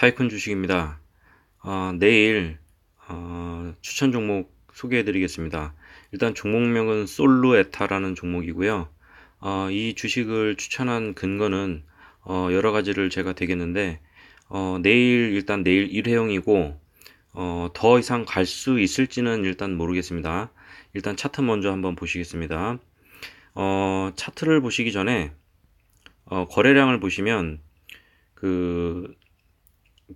타이쿤 주식입니다. 어, 내일 어, 추천 종목 소개해 드리겠습니다. 일단 종목명은 솔루에타라는 종목이고요. 어, 이 주식을 추천한 근거는 어, 여러 가지를 제가 되겠는데 어, 내일 일단 내일 1회용이고 어, 더 이상 갈 수 있을지는 일단 모르겠습니다. 일단 차트 먼저 한번 보시겠습니다. 어, 차트를 보시기 전에 어, 거래량을 보시면 그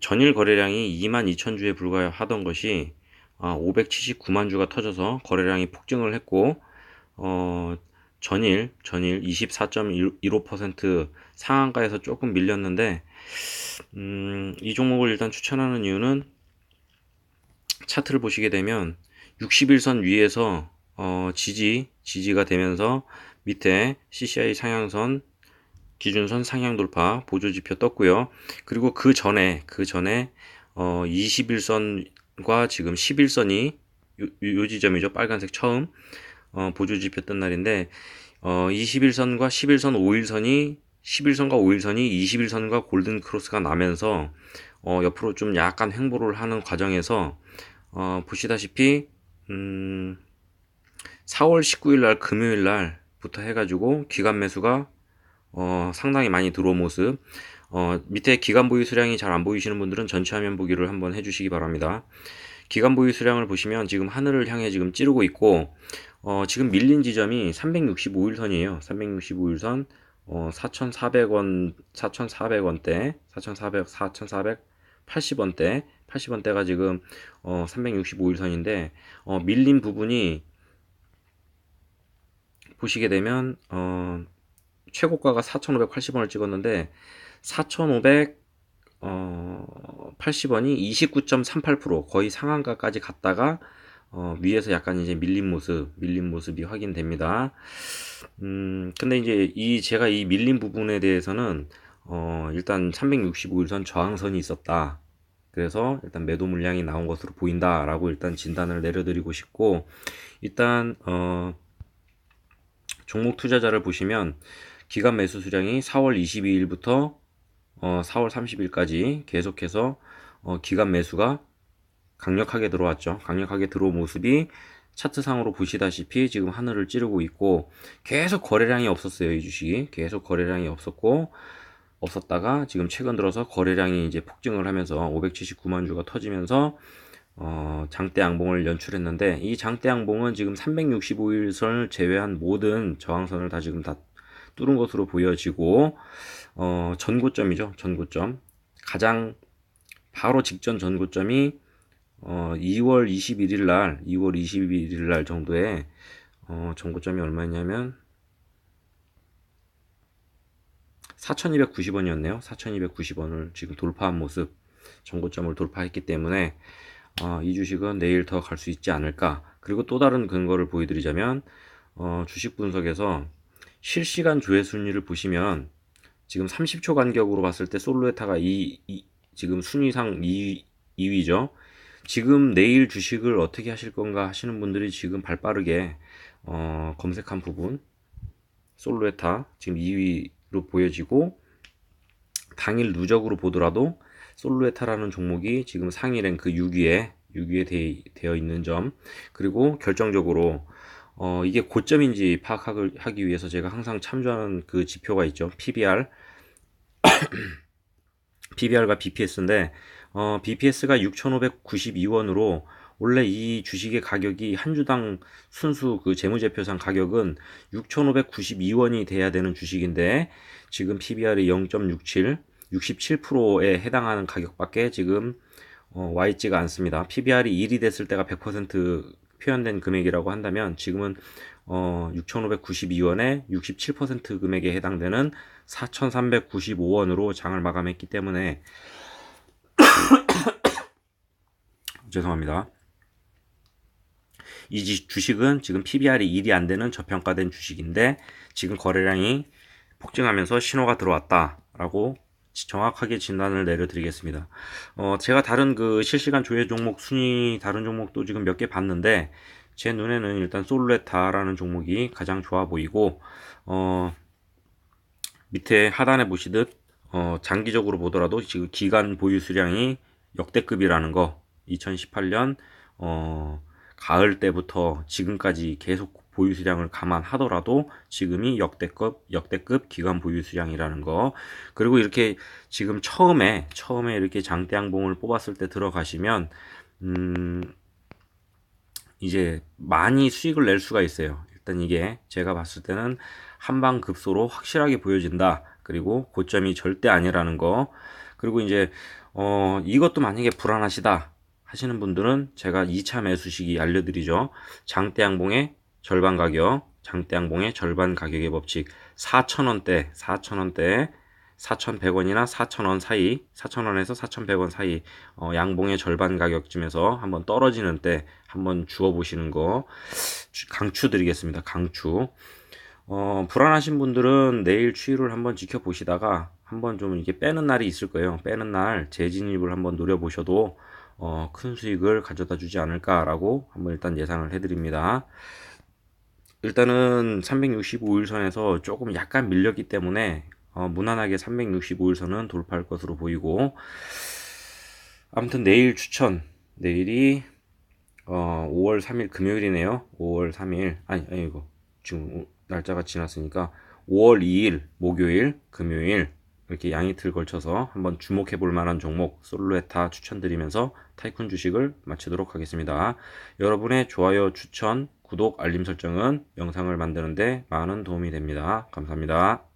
전일 거래량이 2만 2천 주에 불과하던 것이 579만 아, 주가 터져서 거래량이 폭증을 했고 어, 전일 전일 24.15% 상한가에서 조금 밀렸는데 음, 이 종목을 일단 추천하는 이유는 차트를 보시게 되면 61선 위에서 어, 지지 지지가 되면서 밑에 CCI 상향선 기준선 상향 돌파 보조 지표 떴고요. 그리고 그 전에 그 전에 어 21선과 지금 11선이 요, 요 지점이죠. 빨간색 처음 어 보조 지표 뜬 날인데 어 21선과 11선 5일선이 11선과 5일선이 21선과 골든 크로스가 나면서 어 옆으로 좀 약간 횡보를 하는 과정에서 어 보시다시피 음 4월 19일 날 금요일 날부터 해가지고 기간 매수가 어, 상당히 많이 들어온 모습. 어, 밑에 기간 보유 수량이 잘 안 보이시는 분들은 전체 화면 보기를 한번 해주시기 바랍니다. 기간 보유 수량을 보시면 지금 하늘을 향해 지금 찌르고 있고, 어, 지금 밀린 지점이 365일 선이에요. 365일 선, 어, 4,400원, 4,400원대, 4,400, 4,480원대, 80원대가 지금, 어, 365일 선인데, 어, 밀린 부분이 보시게 되면, 어, 최고가가 4,580원을 찍었는데 4,580원이 어, 29.38% 거의 상한가까지 갔다가 어, 위에서 약간 이제 밀린 모습, 밀린 모습이 확인됩니다. 음, 근데 이제 이 제가 이 밀린 부분에 대해서는 어, 일단 365일선 저항선이 있었다. 그래서 일단 매도 물량이 나온 것으로 보인다라고 일단 진단을 내려드리고 싶고 일단 어, 종목 투자자를 보시면 기간 매수 수량이 4월 22일부터 어, 4월 30일까지 계속해서 어, 기간 매수가 강력하게 들어왔죠. 강력하게 들어온 모습이 차트상으로 보시다시피 지금 하늘을 찌르고 있고 계속 거래량이 없었어요. 이 주식이 계속 거래량이 없었고 없었다가 지금 최근 들어서 거래량이 이제 폭증을 하면서 579만 주가 터지면서 어, 장대 양봉을 연출했는데 이 장대 양봉은 지금 365일선을 제외한 모든 저항선을 다 지금 다 뚫은 것으로 보여지고 어, 전고점이죠. 전고점. 가장 바로 직전 전고점이 어, 2월 21일 날, 2월 21일 날 정도에 어, 전고점이 얼마냐면 4,290원이었네요. 4,290원을 지금 돌파한 모습, 전고점을 돌파했기 때문에 어, 이 주식은 내일 더 갈 수 있지 않을까. 그리고 또 다른 근거를 보여드리자면 어, 주식 분석에서 실시간 조회 순위를 보시면 지금 30초 간격으로 봤을 때 솔로에타가 이, 이 지금 순위상 2, 2위죠. 지금 내일 주식을 어떻게 하실 건가 하시는 분들이 지금 발빠르게 어, 검색한 부분 솔로에타 지금 2위로 보여지고 당일 누적으로 보더라도 솔로에타라는 종목이 지금 상위 랭크 6위에 6위에 되, 되어 있는 점 그리고 결정적으로 어, 이게 고점인지 파악하기 위해서 제가 항상 참조하는 그 지표가 있죠. PBR. PBR과 BPS인데, 어, BPS가 6,592원으로 원래 이 주식의 가격이 한 주당 순수 그 재무제표상 가격은 6,592원이 돼야 되는 주식인데, 지금 PBR이 0.67, 67%에 해당하는 가격밖에 지금 어, 와 있지가 않습니다. PBR이 1이 됐을 때가 100% 표현된 금액이라고 한다면 지금은 어, 6,592원에 67% 금액에 해당되는 4,395원으로 장을 마감했기 때문에 죄송합니다. 이 주식은 지금 PBR이 1이 안 되는 저평가된 주식인데 지금 거래량이 폭증하면서 신호가 들어왔다라고 정확하게 진단을 내려드리겠습니다. 어, 제가 다른 그 실시간 조회 종목 순위 다른 종목도 지금 몇 개 봤는데 제 눈에는 일단 솔레타라는 종목이 가장 좋아 보이고 어, 밑에 하단에 보시듯 어, 장기적으로 보더라도 지금 기간 보유 수량이 역대급이라는 거 2018년 어, 가을 때부터 지금까지 계속 보유 수량을 감안하더라도 지금이 역대급 역대급 기간 보유 수량이라는 거 그리고 이렇게 지금 처음에 처음에 이렇게 장대양봉을 뽑았을 때 들어가시면 음 이제 많이 수익을 낼 수가 있어요. 일단 이게 제가 봤을 때는 한방 급소로 확실하게 보여진다. 그리고 고점이 절대 아니라는 거. 그리고 이제 어 이것도 만약에 불안하시다 하시는 분들은 제가 2차 매수 시기 알려드리죠. 장대양봉의 절반 가격, 장대양봉의 절반 가격의 법칙 4,000원대, 4,000원대 4,100원이나 4,000원 사이, 4,000원에서 4,100원 사이, 어, 양봉의 절반 가격쯤에서 한번 떨어지는 때 한번 주워 보시는 거 주- 강추 드리겠습니다. 강추. 어, 불안하신 분들은 내일 추이를 한번 지켜보시다가 한번 좀 이렇게 빼는 날이 있을 거예요. 빼는 날 재진입을 한번 노려보셔도 어, 큰 수익을 가져다 주지 않을까라고 한번 일단 예상을 해드립니다. 일단은 365일선에서 조금 약간 밀렸기 때문에 어, 무난하게 365일선은 돌파할 것으로 보이고 아무튼 내일 추천 내일이 어, 5월 3일 금요일이네요. 5월 3일 아니 아니 이거 지금 오- 날짜가 지났으니까 5월 2일 목요일 금요일 이렇게 양이틀 걸쳐서 한번 주목해 볼 만한 종목 솔루에타 추천드리면서 타이쿤 주식을 마치도록 하겠습니다. 여러분의 좋아요, 추천, 구독, 알림 설정은 영상을 만드는데 많은 도움이 됩니다. 감사합니다.